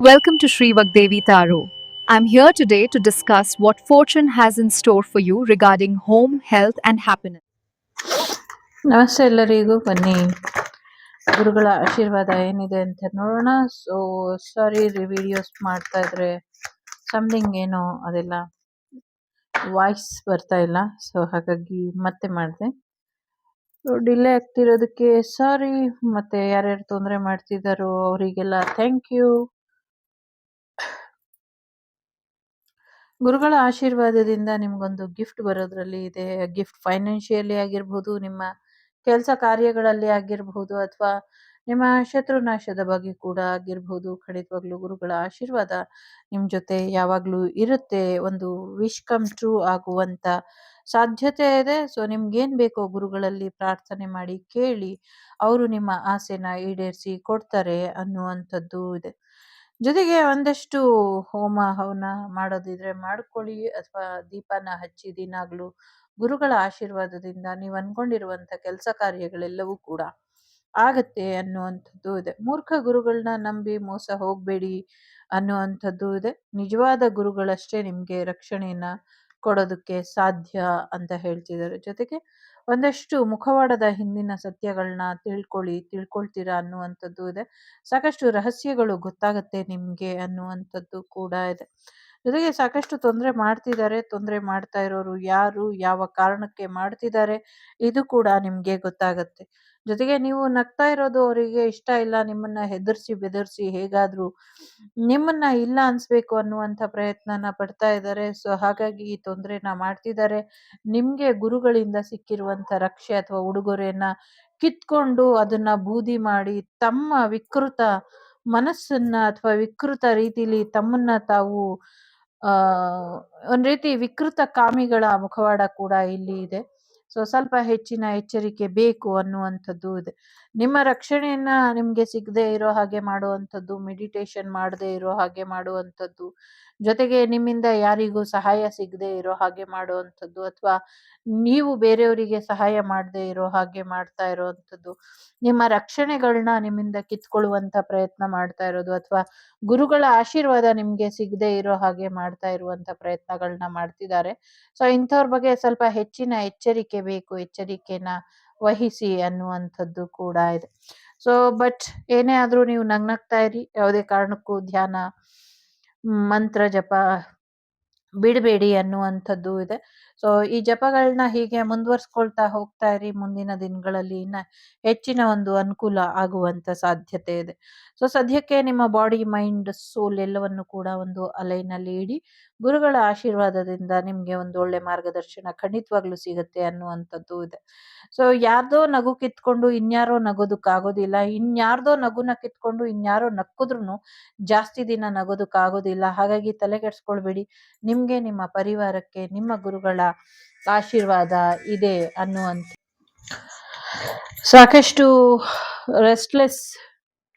Welcome to Sri Vagdevi Taro. I'm here today to discuss what fortune has in store for you regarding home, health, and happiness. ನಮಸ್ತೆ ಎಲ್ಲರಿಗೂ ಬನ್ನಿ. ಗುರುಗಳ ಆಶೀರ್ವಾದ ಏನಿದೆ ಅಂತ ನೋಡೋಣ. ಸೊ ಸಾರಿ ವಿಡಿಯೋಸ್ ಮಾಡ್ತಾ ಇದ್ರೆ ಸಮ್ಥಿಂಗ್ ಏನೋ ಅದೆಲ್ಲ ವಾಯ್ಸ್ ಬರ್ತಾ ಇಲ್ಲ. ಸೊ ಹಾಗಾಗಿ ಮತ್ತೆ ಮಾಡಿದೆ. ಡಿಲೇ ಆಗ್ತಿರೋದಕ್ಕೆ ಸಾರಿ ಮತ್ತೆ ಯಾರ್ಯಾರು ತೊಂದರೆ ಮಾಡ್ತಿದ್ದಾರೋ ಅವರಿಗೆಲ್ಲ ಥ್ಯಾಂಕ್ ಯು ಗುರುಗಳ ಆಶೀರ್ವಾದದಿಂದ ನಿಮ್ಗೊಂದು ಗಿಫ್ಟ್ ಬರೋದ್ರಲ್ಲಿ ಇದೆ. ಗಿಫ್ಟ್ ಫೈನಾನ್ಷಿಯಲಿ ಆಗಿರ್ಬೋದು, ನಿಮ್ಮ ಕೆಲಸ ಕಾರ್ಯಗಳಲ್ಲಿ ಆಗಿರಬಹುದು ಅಥವಾ ನಿಮ್ಮ ಶತ್ರುನಾಶದ ಬಗ್ಗೆ ಕೂಡ ಆಗಿರ್ಬೋದು. ಖಂಡಿತವಾಗ್ಲೂ ಗುರುಗಳ ಆಶೀರ್ವಾದ ನಿಮ್ಮ ಜೊತೆ ಯಾವಾಗಲೂ ಇರುತ್ತೆ. ಒಂದು ವಿಶ್ ಕಮ್ ಟ್ರೂ ಆಗುವಂತ ಸಾಧ್ಯತೆ ಇದೆ. ಸೊ ನಿಮ್ಗೇನ್ ಬೇಕೋ ಗುರುಗಳಲ್ಲಿ ಪ್ರಾರ್ಥನೆ ಮಾಡಿ ಕೇಳಿ, ಅವರು ನಿಮ್ಮ ಆಸೆನ ಈಡೇರಿಸಿ ಕೊಡ್ತಾರೆ ಅನ್ನುವಂಥದ್ದು ಇದೆ. ಜೊತೆಗೆ ಒಂದಷ್ಟು ಹೋಮ ಹವನ ಮಾಡೋದಿದ್ರೆ ಮಾಡ್ಕೊಳ್ಳಿ ಅಥವಾ ದೀಪನ ಹಚ್ಚಿ ದಿನಾಗ್ಲೂ ಗುರುಗಳ ಆಶೀರ್ವಾದದಿಂದ ನೀವು ಅನ್ಕೊಂಡಿರುವಂತ ಕೆಲಸ ಕಾರ್ಯಗಳೆಲ್ಲವೂ ಕೂಡ ಆಗತ್ತೆ ಅನ್ನುವಂಥದ್ದು ಇದೆ. ಮೂರ್ಖ ಗುರುಗಳನ್ನ ನಂಬಿ ಮೋಸ ಹೋಗ್ಬೇಡಿ ಅನ್ನುವಂಥದ್ದು ಇದೆ. ನಿಜವಾದ ಗುರುಗಳಷ್ಟೇ ನಿಮ್ಗೆ ರಕ್ಷಣೆಯನ್ನ ಕೊಡೋದಕ್ಕೆ ಸಾಧ್ಯ ಅಂತ ಹೇಳ್ತಿದ್ದಾರೆ. ಜೊತೆಗೆ ಒಂದಷ್ಟು ಮುಖವಾಡದ ಹಿಂದಿನ ಸತ್ಯಗಳನ್ನ ತಿಳ್ಕೊಳ್ಳಿ, ತಿಳ್ಕೊಳ್ತೀರಾ ಅನ್ನುವಂಥದ್ದು ಇದೆ. ಸಾಕಷ್ಟು ರಹಸ್ಯಗಳು ಗೊತ್ತಾಗತ್ತೆ ನಿಮಗೆ ಅನ್ನುವಂಥದ್ದು ಕೂಡ ಇದೆ. ಜೊತೆಗೆ ಸಾಕಷ್ಟು ತೊಂದರೆ ಮಾಡ್ತಿದ್ದಾರೆ, ತೊಂದರೆ ಮಾಡ್ತಾ ಇರೋರು ಯಾರು, ಯಾವ ಕಾರಣಕ್ಕೆ ಮಾಡ್ತಿದ್ದಾರೆ, ಇದು ಕೂಡ ನಿಮಗೆ ಗೊತ್ತಾಗುತ್ತೆ. ಜೊತೆಗೆ ನೀವು ನಗ್ತಾ ಇರೋದು ಅವರಿಗೆ ಇಷ್ಟ ಇಲ್ಲ, ನಿಮ್ಮನ್ನ ಹೆದರ್ಸಿ ಬೆದರ್ಸಿ ಹೇಗಾದರೂ ನಿಮ್ಮನ್ನ ಇಲ್ಲ ಅನ್ಸ್ಬೇಕು ಅನ್ನುವಂಥ ಪ್ರಯತ್ನನ ಪಡ್ತಾ ಇದ್ದಾರೆ. ಸೊ, ಹಾಗಾಗಿ ಈ ತೊಂದರೆನ ಮಾಡ್ತಿದ್ದಾರೆ. ನಿಮ್ಗೆ ಗುರುಗಳಿಂದ ಸಿಕ್ಕಿರುವಂತ ರಕ್ಷೆ ಅಥವಾ ಉಡುಗೊರೆಯನ್ನ ಕಿತ್ಕೊಂಡು ಅದನ್ನ ಬೂದಿ ಮಾಡಿ ತಮ್ಮ ವಿಕೃತ ಮನಸ್ಸನ್ನ ಅಥವಾ ವಿಕೃತ ರೀತಿಲಿ ತಮ್ಮನ್ನ ತಾವು ಆ, ಒಂದ್ ರೀತಿ ವಿಕೃತ ಕಾಮಿಗಳ ಮುಖವಾಡ ಕೂಡ ಇಲ್ಲಿ ಇದೆ. ಸೊ ಸ್ವಲ್ಪ ಹೆಚ್ಚಿನ ಎಚ್ಚರಿಕೆ ಬೇಕು ಅನ್ನುವಂಥದ್ದು ಇದೆ. ನಿಮ್ಮ ರಕ್ಷಣೆಯನ್ನ ನಿಮ್ಗೆ ಸಿಗದೆ ಇರೋ ಹಾಗೆ ಮಾಡುವಂಥದ್ದು ಮೆಡಿಟೇಷನ್ ಮಾಡದೆ ಇರೋ ಹಾಗೆ ಮಾಡುವಂಥದ್ದು ಜೊತೆಗೆ ನಿಮ್ಮಿಂದ ಯಾರಿಗೂ ಸಹಾಯ ಸಿಗದೆ ಇರೋ ಹಾಗೆ ಮಾಡುವಂಥದ್ದು ಅಥವಾ ನೀವು ಬೇರೆಯವರಿಗೆ ಸಹಾಯ ಮಾಡದೆ ಇರೋ ಹಾಗೆ ಮಾಡ್ತಾ ಇರೋವಂಥದ್ದು, ನಿಮ್ಮ ರಕ್ಷಣೆಗಳನ್ನ ನಿಮ್ಮಿಂದ ಕಿತ್ಕೊಳ್ಳುವಂಥ ಪ್ರಯತ್ನ ಮಾಡ್ತಾ ಇರೋದು ಅಥವಾ ಗುರುಗಳ ಆಶೀರ್ವಾದ ನಿಮಗೆ ಸಿಗದೆ ಇರೋ ಹಾಗೆ ಮಾಡ್ತಾ ಇರುವಂಥ ಪ್ರಯತ್ನಗಳನ್ನ ಮಾಡ್ತಿದ್ದಾರೆ. ಸೊ, ಇಂಥವ್ರ ಬಗ್ಗೆ ಸ್ವಲ್ಪ ಹೆಚ್ಚಿನ ಎಚ್ಚರಿಕೆ ಬೇಕು, ಎಚ್ಚರಿಕೆನ ವಹಿಸಿ ಅನ್ನುವಂಥದ್ದು ಕೂಡ ಇದೆ. ಸೊ ಬಟ್ ಏನೇ ಆದ್ರೂ ನೀವು ನಗ್ನಗ್ತಾ ಇರಿ, ಯಾವುದೇ ಕಾರಣಕ್ಕೂ ಧ್ಯಾನ ಮಂತ್ರ ಜಪ ಬಿಡಬೇಡಿ ಅನ್ನುವಂಥದ್ದು ಇದೆ. ಸೊ, ಈ ಜಪಗಳನ್ನ ಹೀಗೆ ಮುಂದುವರ್ಸ್ಕೊಳ್ತಾ ಹೋಗ್ತಾ ಇರಿ ಮುಂದಿನ ದಿನಗಳಲ್ಲಿ. ಇನ್ನ ಹೆಚ್ಚಿನ ಒಂದು ಅನುಕೂಲ ಆಗುವಂತ ಸಾಧ್ಯತೆ ಇದೆ. ಸೊ, ಸದ್ಯಕ್ಕೆ ನಿಮ್ಮ ಬಾಡಿ, ಮೈಂಡ್, ಸೋಲ್ ಎಲ್ಲವನ್ನು ಕೂಡ ಒಂದು ಅಲೈನಲ್ಲಿ ಇಡಿ. ಗುರುಗಳ ಆಶೀರ್ವಾದದಿಂದ ನಿಮ್ಗೆ ಒಂದು ಒಳ್ಳೆ ಮಾರ್ಗದರ್ಶನ ಖಂಡಿತವಾಗ್ಲೂ ಸಿಗುತ್ತೆ ಅನ್ನುವಂಥದ್ದು ಇದೆ. ಸೊ, ಯಾರ್ದೋ ನಗು ಕಿತ್ಕೊಂಡು ಇನ್ಯಾರೋ ನಗೋದಕ್ಕಾಗೋದಿಲ್ಲ. ಇನ್ಯಾರ್ದೋ ನಗುನ ಕಿತ್ಕೊಂಡು ಇನ್ಯಾರೋ ನಕ್ಕುದ್ರು ಜಾಸ್ತಿ ದಿನ ನಗೋದಕ್ಕಾಗೋದಿಲ್ಲ. ಹಾಗಾಗಿ ತಲೆ ಕೆಡ್ಸ್ಕೊಳ್ಬೇಡಿ ನಿಮ್ಗೆ, ನಿಮ್ಮ ಪರಿವಾರಕ್ಕೆ, ನಿಮ್ಮ ಗುರುಗಳ ಆಶೀರ್ವಾದ ಇದೆ ಅನ್ನುವಂತ. ಸಾಕಷ್ಟು ರೆಸ್ಟ್ಲೆಸ್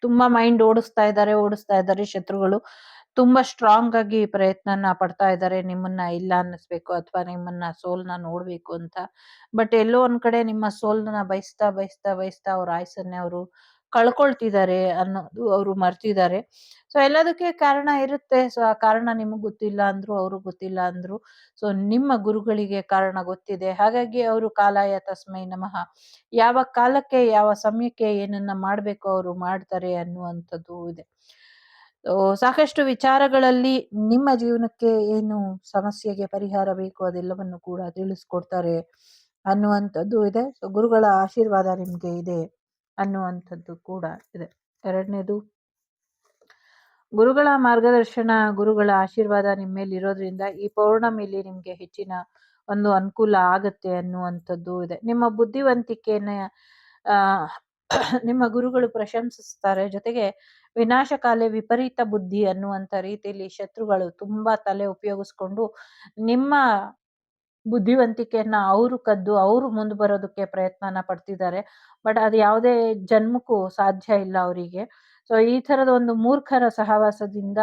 ತುಂಬಾ ಮೈಂಡ್ ಓಡಿಸ್ತಾ ಇದ್ದಾರೆ ಓಡಿಸ್ತಾ ಇದ್ದಾರೆ ಶತ್ರುಗಳು. ತುಂಬಾ ಸ್ಟ್ರಾಂಗ್ ಆಗಿ ಪ್ರಯತ್ನನ ಪಡ್ತಾ ಇದ್ದಾರೆ. ನಿಮ್ಮನ್ನ ಇಲ್ಲ ಅನ್ನಿಸ್ಬೇಕು ಅಥವಾ ನಿಮ್ಮನ್ನ ಸೋಲ್ನ ನೋಡ್ಬೇಕು ಅಂತ. ಬಟ್ ಎಲ್ಲೋ ಒಂದ್ ಕಡೆ ನಿಮ್ಮ ಸೋಲ್ನ ಬಯಸ್ತಾ ಬಯಸ್ತಾ ಬಯಸ್ತಾ ಅವ್ರ ಆಯ್ಸನ್ನೇ ಅವರು ಕಳ್ಕೊಳ್ತಿದ್ದಾರೆ ಅನ್ನೋದು ಅವರು ಮರ್ತಿದ್ದಾರೆ. ಸೊ ಎಲ್ಲದಕ್ಕೆ ಕಾರಣ ಇರುತ್ತೆ. ಸೊ ಆ ಕಾರಣ ನಿಮಗೆ ಗೊತ್ತಿಲ್ಲ ಅಂದ್ರು, ಅವರು ಗೊತ್ತಿಲ್ಲ ಅಂದ್ರು. ಸೊ ನಿಮ್ಮ ಗುರುಗಳಿಗೆ ಕಾರಣ ಗೊತ್ತಿದೆ. ಹಾಗಾಗಿ ಅವರು ಕಾಲಾಯ ತಸ್ಮೈ ನಮಃ. ಯಾವ ಕಾಲಕ್ಕೆ, ಯಾವ ಸಮಯಕ್ಕೆ ಏನನ್ನ ಮಾಡಬೇಕು ಅವರು ಮಾಡ್ತಾರೆ ಅನ್ನುವಂಥದ್ದು ಇದೆ. ಸಾಕಷ್ಟು ವಿಚಾರಗಳಲ್ಲಿ ನಿಮ್ಮ ಜೀವನಕ್ಕೆ ಏನು ಸಮಸ್ಯೆಗೆ ಪರಿಹಾರ ಬೇಕು ಅದೆಲ್ಲವನ್ನು ಕೂಡ ತಿಳಿಸ್ಕೊಡ್ತಾರೆ ಅನ್ನುವಂಥದ್ದು ಇದೆ. ಸೊ ಗುರುಗಳ ಆಶೀರ್ವಾದ ನಿಮಗೆ ಇದೆ. ಅನ್ನುವಂಥದ್ದು ಕೂಡ ಇದೆ. ಎರಡನೇದು, ಗುರುಗಳ ಮಾರ್ಗದರ್ಶನ, ಗುರುಗಳ ಆಶೀರ್ವಾದ ನಿಮ್ಮ ಮೇಲೆ ಇರೋದ್ರಿಂದ ಈ ಪೌರ್ಣಮಿಲಿ ನಿಮಗೆ ಹೆಚ್ಚಿನ ಒಂದು ಅನುಕೂಲ ಆಗುತ್ತೆ ಅನ್ನುವಂಥದ್ದು ಇದೆ. ನಿಮ್ಮ ಬುದ್ಧಿವಂತಿಕೆಯನ್ನ ನಿಮ್ಮ ಗುರುಗಳು ಪ್ರಶಂಸಿಸ್ತಾರೆ. ಜೊತೆಗೆ ವಿನಾಶಕಾಲೆ ವಿಪರೀತ ಬುದ್ಧಿ ಅನ್ನುವಂಥ ರೀತಿಯಲ್ಲಿ ಶತ್ರುಗಳು ತುಂಬಾ ತಲೆ ಉಪಯೋಗಿಸ್ಕೊಂಡು ನಿಮ್ಮ ಬುದ್ಧಿವಂತಿಕೆಯನ್ನ ಅವರು ಕದ್ದು, ಅವರು ಮುಂದೆ ಬರೋದಕ್ಕೆ ಪ್ರಯತ್ನನ ಪಡ್ತಿದ್ದಾರೆ ಬಟ್ ಅದು ಯಾವುದೇ ಜನ್ಮಕ್ಕೂ ಸಾಧ್ಯ ಇಲ್ಲ ಅವರಿಗೆ. ಸೊ, ಈ ತರದ ಒಂದು ಮೂರ್ಖರ ಸಹವಾಸದಿಂದ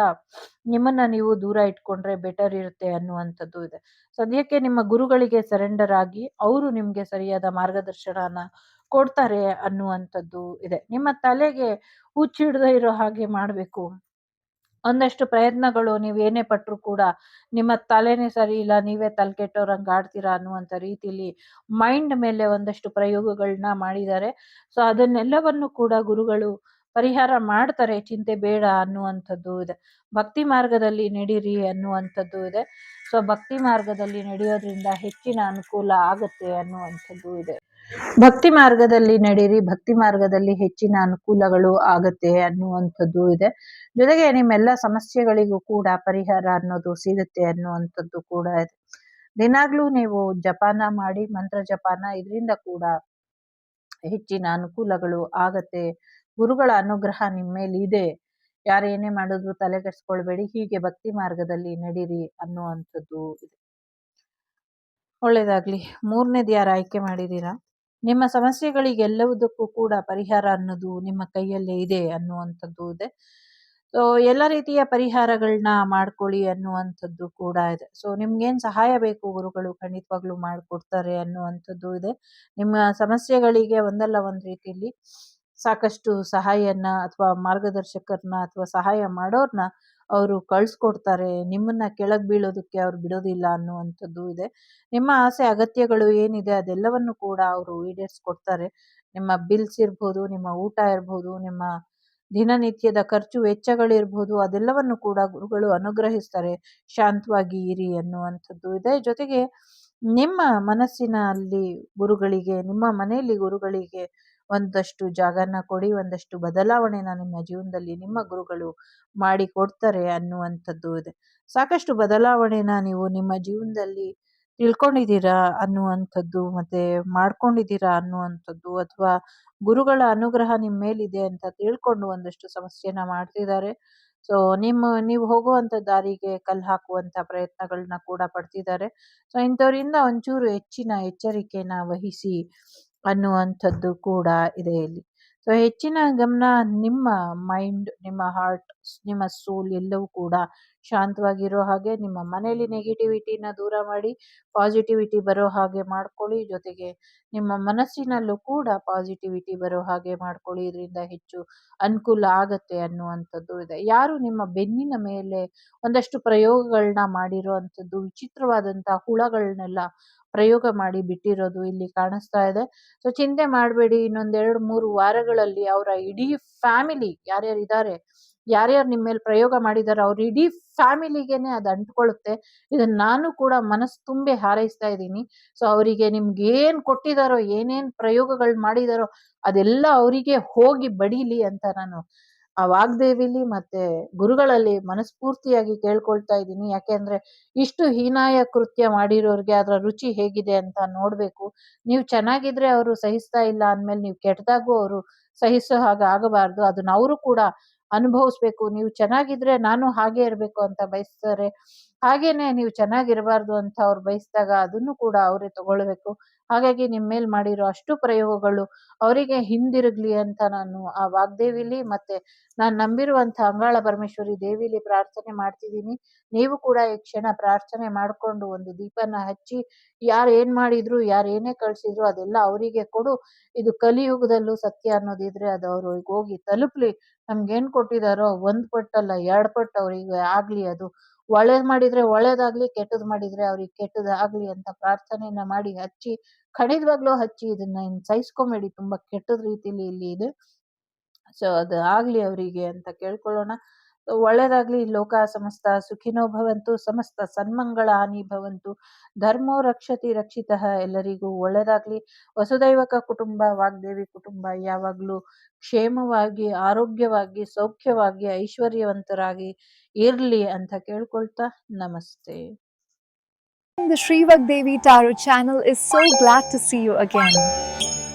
ನಿಮ್ಮನ್ನ ನೀವು ದೂರ ಇಟ್ಕೊಂಡ್ರೆ ಬೆಟರ್ ಇರುತ್ತೆ ಅನ್ನುವಂಥದ್ದು ಇದೆ. ಸದ್ಯಕ್ಕೆ ನಿಮ್ಮ ಗುರುಗಳಿಗೆ ಸರೆಂಡರ್ ಆಗಿ ಅವರು ನಿಮ್ಗೆ ಸರಿಯಾದ ಮಾರ್ಗದರ್ಶನನ ಕೊಡ್ತಾರೆ ಅನ್ನುವಂಥದ್ದು ಇದೆ. ನಿಮ್ಮ ತಲೆಗೆ ಹುಚ್ಚಿಡದೇ ಇರೋ ಹಾಗೆ ಮಾಡಬೇಕು. ಒಂದಷ್ಟು ಪ್ರಯತ್ನಗಳು ನೀವು ಏನೇ ಪಟ್ಟರು ಕೂಡ ನಿಮ್ಮ ತಲೆನೇ ಸರಿ ಇಲ್ಲ, ನೀವೇ ತಲೆ ಕೆಟ್ಟವ್ರಂಗೆ ಆಡ್ತೀರಾ ಅನ್ನುವಂಥ ರೀತಿಲಿ ಮೈಂಡ್ ಮೇಲೆ ಒಂದಷ್ಟು ಪ್ರಯೋಗಗಳನ್ನ ಮಾಡಿದ್ದಾರೆ. ಸೊ ಅದನ್ನೆಲ್ಲವನ್ನು ಕೂಡ ಗುರುಗಳು ಪರಿಹಾರ ಮಾಡ್ತಾರೆ, ಚಿಂತೆ ಬೇಡ ಅನ್ನುವಂಥದ್ದು ಇದೆ. ಭಕ್ತಿ ಮಾರ್ಗದಲ್ಲಿ ನಡೀರಿ ಅನ್ನುವಂಥದ್ದು ಇದೆ. ಸೊ ಭಕ್ತಿ ಮಾರ್ಗದಲ್ಲಿ ನಡೆಯೋದ್ರಿಂದ ಹೆಚ್ಚಿನ ಅನುಕೂಲ ಆಗುತ್ತೆ ಅನ್ನುವಂಥದ್ದು ಇದೆ. ಭಕ್ತಿ ಮಾರ್ಗದಲ್ಲಿ ನಡೀರಿ ಭಕ್ತಿ ಮಾರ್ಗದಲ್ಲಿ ಹೆಚ್ಚಿನ ಅನುಕೂಲಗಳು ಆಗತ್ತೆ ಅನ್ನುವಂಥದ್ದು ಇದೆ. ಜೊತೆಗೆ ನಿಮ್ಮೆಲ್ಲ ಸಮಸ್ಯೆಗಳಿಗೂ ಕೂಡ ಪರಿಹಾರ ಅನ್ನೋದು ಸಿಗುತ್ತೆ ಅನ್ನುವಂಥದ್ದು ಕೂಡ ಇದೆ. ದಿನಾಗ್ಲೂ ನೀವು ಜಪಾನ ಮಾಡಿ, ಮಂತ್ರ ಜಪಾನ ಇದರಿಂದ ಕೂಡ ಹೆಚ್ಚಿನ ಅನುಕೂಲಗಳು ಆಗತ್ತೆ. ಗುರುಗಳ ಅನುಗ್ರಹ ನಿಮ್ಮ ಮೇಲೆ ಇದೆ ಯಾರೇನೇ ಮಾಡಿದ್ರು ತಲೆ ಕೆಡಿಸ್ಕೊಳ್ಬೇಡಿ, ಹೀಗೆ ಭಕ್ತಿ ಮಾರ್ಗದಲ್ಲಿ ನಡೀರಿ ಅನ್ನುವಂಥದ್ದು ಇದೆ. ಒಳ್ಳೇದಾಗ್ಲಿ. ಮೂರನೇದು ಯಾರು ಆಯ್ಕೆ ಮಾಡಿದ್ದೀರಾ? ನಿಮ್ಮ ಸಮಸ್ಯೆಗಳಿಗೆಲ್ಲವುದಕ್ಕೂ ಕೂಡ ಪರಿಹಾರ ಅನ್ನೋದು ನಿಮ್ಮ ಕೈಯಲ್ಲೇ ಇದೆ ಅನ್ನುವಂಥದ್ದು ಇದೆ. ಸೊ ಎಲ್ಲ ರೀತಿಯ ಪರಿಹಾರಗಳನ್ನ ಮಾಡ್ಕೊಳ್ಳಿ ಅನ್ನುವಂಥದ್ದು ಕೂಡ ಇದೆ. ಸೊ ನಿಮ್ಗೇನ್ ಸಹಾಯ ಬೇಕು ಗುರುಗಳು ಖಂಡಿತವಾಗ್ಲೂ ಮಾಡಿಕೊಡ್ತಾರೆ ಅನ್ನುವಂಥದ್ದು ಇದೆ. ನಿಮ್ಮ ಸಮಸ್ಯೆಗಳಿಗೆ ಒಂದಲ್ಲ ಒಂದು ರೀತಿಯಲ್ಲಿ ಸಾಕಷ್ಟು ಸಹಾಯನ ಅಥವಾ ಮಾರ್ಗದರ್ಶಕರನ್ನ ಅಥವಾ ಸಹಾಯ ಮಾಡೋರ್ನ ಅವರು ಕಳ್ಸ್ಕೊಡ್ತಾರೆ. ನಿಮ್ಮನ್ನ ಕೆಳಗೆ ಬೀಳೋದಕ್ಕೆ ಅವ್ರು ಬಿಡೋದಿಲ್ಲ ಅನ್ನುವಂಥದ್ದು ಇದೆ. ನಿಮ್ಮ ಆಸೆ, ಅಗತ್ಯಗಳು ಏನಿದೆ ಅದೆಲ್ಲವನ್ನು ಕೂಡ ಅವರು ಈಡೇರಿಸ್ಕೊಡ್ತಾರೆ. ನಿಮ್ಮ ಬಿಲ್ಸ್ ಇರ್ಬೋದು, ನಿಮ್ಮ ಊಟ ಇರ್ಬೋದು, ನಿಮ್ಮ ದಿನನಿತ್ಯದ ಖರ್ಚು ವೆಚ್ಚಗಳಿರ್ಬೋದು ಅದೆಲ್ಲವನ್ನು ಕೂಡ ಗುರುಗಳು ಅನುಗ್ರಹಿಸ್ತಾರೆ. ಶಾಂತವಾಗಿ ಇರಿ ಅನ್ನುವಂಥದ್ದು ಇದೆ. ಜೊತೆಗೆ ನಿಮ್ಮ ಮನಸ್ಸಿನಲ್ಲಿ ಗುರುಗಳಿಗೆ, ನಿಮ್ಮ ಮನೆಯಲ್ಲಿ ಗುರುಗಳಿಗೆ ಒಂದಷ್ಟು ಜಾಗನ ಕೊಡಿ, ಒಂದಷ್ಟು ಬದಲಾವಣೆನ ನಿಮ್ಮ ಜೀವನದಲ್ಲಿ ನಿಮ್ಮ ಗುರುಗಳು ಮಾಡಿ ಕೊಡ್ತಾರೆ ಅನ್ನುವಂಥದ್ದು ಇದೆ. ಸಾಕಷ್ಟು ಬದಲಾವಣೆನ ನೀವು ನಿಮ್ಮ ಜೀವನದಲ್ಲಿ ತಿಳ್ಕೊಂಡಿದ್ದೀರಾ ಅನ್ನುವಂಥದ್ದು ಮತ್ತೆ ಮಾಡ್ಕೊಂಡಿದ್ದೀರಾ ಅನ್ನುವಂಥದ್ದು ಅಥವಾ ಗುರುಗಳ ಅನುಗ್ರಹ ನಿಮ್ಮ ಮೇಲಿದೆ ಅಂತ ತಿಳ್ಕೊಂಡು ಒಂದಷ್ಟು ಸಮಸ್ಯೆನ ಮಾಡ್ತಿದ್ದಾರೆ. ಸೊ ನಿಮ್ಮ, ನೀವು ಹೋಗುವಂಥ ದಾರಿಗೆ ಕಲ್ಲು ಹಾಕುವಂಥ ಪ್ರಯತ್ನಗಳನ್ನ ಕೂಡ ಪಡ್ತಿದ್ದಾರೆ. ಸೊ ಇಂಥವರಿಂದ ಒಂಚೂರು ಹೆಚ್ಚಿನ ಎಚ್ಚರಿಕೆನ ವಹಿಸಿ ಅನ್ನುವಂಥದ್ದು ಕೂಡ ಇದೆ ಇಲ್ಲಿ. ಸೊ ಹೆಚ್ಚಿನ ಗಮನ ನಿಮ್ಮ ಮೈಂಡ್ ನಿಮ್ಮ ಹಾರ್ಟ್ ನಿಮ್ಮ ಸೋಲ್ ಎಲ್ಲವೂ ಕೂಡ ಶಾಂತವಾಗಿರೋ ಹಾಗೆ ನಿಮ್ಮ ಮನೆಯಲ್ಲಿ ನೆಗೆಟಿವಿಟಿನ ದೂರ ಮಾಡಿ ಪಾಸಿಟಿವಿಟಿ ಬರೋ ಹಾಗೆ ಮಾಡ್ಕೊಳ್ಳಿ ಜೊತೆಗೆ ನಿಮ್ಮ ಮನಸ್ಸಿನಲ್ಲೂ ಕೂಡ ಪಾಸಿಟಿವಿಟಿ ಬರೋ ಹಾಗೆ ಮಾಡ್ಕೊಳ್ಳಿ. ಇದರಿಂದ ಹೆಚ್ಚು ಅನುಕೂಲ ಆಗತ್ತೆ ಅನ್ನುವಂಥದ್ದು ಇದೆ. ಯಾರು ನಿಮ್ಮ ಬೆನ್ನಿನ ಮೇಲೆ ಒಂದಷ್ಟು ಪ್ರಯೋಗಗಳನ್ನ ಮಾಡಿರೋ ಅಂಥದ್ದು ವಿಚಿತ್ರವಾದಂಥ ಹುಳಗಳನ್ನೆಲ್ಲ ಪ್ರಯೋಗ ಮಾಡಿ ಬಿಟ್ಟಿರೋದು ಇಲ್ಲಿ ಕಾಣಿಸ್ತಾ ಇದೆ. ಸೊ ಚಿಂತೆ ಮಾಡಬೇಡಿ. ಇನ್ನೊಂದೆರಡು ಮೂರು ವಾರಗಳಲ್ಲಿ ಅವರ ಇಡೀ ಫ್ಯಾಮಿಲಿ ಯಾರ್ಯಾರು ಇದ್ದಾರೆ ಯಾರ್ಯಾರು ನಿಮ್ಮ ಮೇಲೆ ಪ್ರಯೋಗ ಮಾಡಿದಾರೋ ಅವ್ರ ಇಡೀ ಫ್ಯಾಮಿಲಿಗೆನೆ ಅದು ಅಂಟ್ಕೊಳ್ಳುತ್ತೆ. ಇದನ್ನ ನಾನು ಕೂಡ ಮನಸ್ಸು ತುಂಬಿ ಹಾರೈಸ್ತಾ ಇದ್ದೀನಿ. ಸೊ ಅವರಿಗೆ ನಿಮ್ಗೆ ಏನ್ ಕೊಟ್ಟಿದಾರೋ, ಏನೇನ್ ಪ್ರಯೋಗಗಳು ಮಾಡಿದಾರೋ, ಅದೆಲ್ಲ ಅವರಿಗೆ ಹೋಗಿ ಬಡೀಲಿ ಅಂತ ನಾನು ಆ ವಾಗ್ದೇವಿಲಿ ಮತ್ತೆ ಗುರುಗಳಲ್ಲಿ ಮನಸ್ಫೂರ್ತಿಯಾಗಿ ಕೇಳ್ಕೊಳ್ತಾ ಇದ್ದೀನಿ. ಯಾಕೆಂದ್ರೆ ಇಷ್ಟು ಹೀನಾಯ ಕೃತ್ಯ ಮಾಡಿರೋರಿಗೆ ಅದರ ರುಚಿ ಹೇಗಿದೆ ಅಂತ ನೋಡ್ಬೇಕು. ನೀವು ಚೆನ್ನಾಗಿದ್ರೆ ಅವರು ಸಹಿಸ್ತಾ ಇಲ್ಲ ಅಂದ್ಮೇಲೆ ನೀವು ಕೆಟ್ಟದಾಗೂ ಅವರು ಸಹಿಸೋ ಹಾಗೆ ಆಗಬಾರ್ದು. ಅದನ್ನ ಅವರು ಕೂಡ ಅನುಭವಿಸ್ಬೇಕು. ನೀವು ಚೆನ್ನಾಗಿದ್ರೆ ನಾನು ಹಾಗೆ ಇರಬೇಕು ಅಂತ ಬಯಸ್ತಾರೆ. ಹಾಗೇನೆ ನೀವು ಚೆನ್ನಾಗಿರಬಾರ್ದು ಅಂತ ಅವ್ರು ಬಯಸಿದಾಗ ಅದನ್ನು ಕೂಡ ಅವರೇ ತಗೊಳ್ಬೇಕು. ಹಾಗಾಗಿ ನಿಮ್ಮ ಮೇಲೆ ಮಾಡಿರೋ ಅಷ್ಟು ಪ್ರಯೋಗಗಳು ಅವರಿಗೆ ಹಿಂದಿರುಗ್ಲಿ ಅಂತ ನಾನು ಆ ವಾಗ್ದೇವಿಲಿ ಮತ್ತೆ ನಾನು ನಂಬಿರುವಂತ ಅಂಗಾಳ ಪರಮೇಶ್ವರಿ ದೇವಿಲಿ ಪ್ರಾರ್ಥನೆ ಮಾಡ್ತಿದ್ದೀನಿ. ನೀವು ಕೂಡ ಈ ಕ್ಷಣ ಪ್ರಾರ್ಥನೆ ಮಾಡಿಕೊಂಡು ಒಂದು ದೀಪನ ಹಚ್ಚಿ, ಯಾರು ಏನ್ ಮಾಡಿದ್ರು, ಯಾರು ಏನೇ ಕಳ್ಸಿದ್ರು ಅದೆಲ್ಲ ಅವರಿಗೆ ಕೊಡು. ಇದು ಕಲಿಯುಗದಲ್ಲೂ ಸತ್ಯ ಅನ್ನೋದಿದ್ರೆ ಅದು ಅವ್ರಿಗೆ ಹೋಗಿ ತಲುಪ್ಲಿ. ನಮ್ಗೇನ್ ಕೊಟ್ಟಿದಾರೋ ಒಂದ್ ಪಟ್ಟಲ್ಲ, ಎರಡ್ ಪಟ್ಟು ಅವ್ರಿಗೆ ಆಗ್ಲಿ ಅದು. ಒಳ್ಳೇದ್ ಮಾಡಿದ್ರೆ ಒಳ್ಳೇದಾಗ್ಲಿ, ಕೆಟ್ಟದ್ ಮಾಡಿದ್ರೆ ಅವ್ರಿಗೆ ಕೆಟ್ಟದಾಗ್ಲಿ ಅಂತ ಪ್ರಾರ್ಥನೆಯನ್ನ ಮಾಡಿ ಹಚ್ಚಿ ಖಂಡಿತವಾಗ್ಲೂ ಹಚ್ಚಿ ಇದನ್ನ ಇನ್ ಸಹಿಸ್ಕೊಂಬೇಡಿ ತುಂಬಾ ಕೆಟ್ಟದ ರೀತಿಲಿ ಇಲ್ಲಿ ಇದೆ. ಸೊ ಅದು ಆಗ್ಲಿ ಅವರಿಗೆ ಅಂತ ಕೇಳ್ಕೊಳ್ಳೋಣ. ಒಳ್ಳೇದಾಗ್ಲಿ, ಲೋಕ ಸಮಸ್ತ ಸುಖಿನೋ ಭವಂತು, ಸಮಸ್ತ ಸನ್ಮಂಗಳ ಹಾನಿ ಭವಂತು, ಧರ್ಮೋ ರಕ್ಷತಿ ರಕ್ಷಿತ ಎಲ್ಲರಿಗೂ ಒಳ್ಳೇದಾಗ್ಲಿ. ವಸುದೈವಕ ಕುಟುಂಬ, ವಾಗ್ದೇವಿ ಕುಟುಂಬ, ಯಾವಾಗ್ಲೂ ಕ್ಷೇಮವಾಗಿ, ಆರೋಗ್ಯವಾಗಿ, ಸೌಖ್ಯವಾಗಿ, ಐಶ್ವರ್ಯವಂತರಾಗಿ ಇರ್ಲಿ ಅಂತ ಕೇಳ್ಕೊಳ್ತಾ ನಮಸ್ತೆ. The Shrivak Devi Tarot channel is so glad to see you again.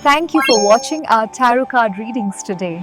Thank you for watching our tarot card readings today.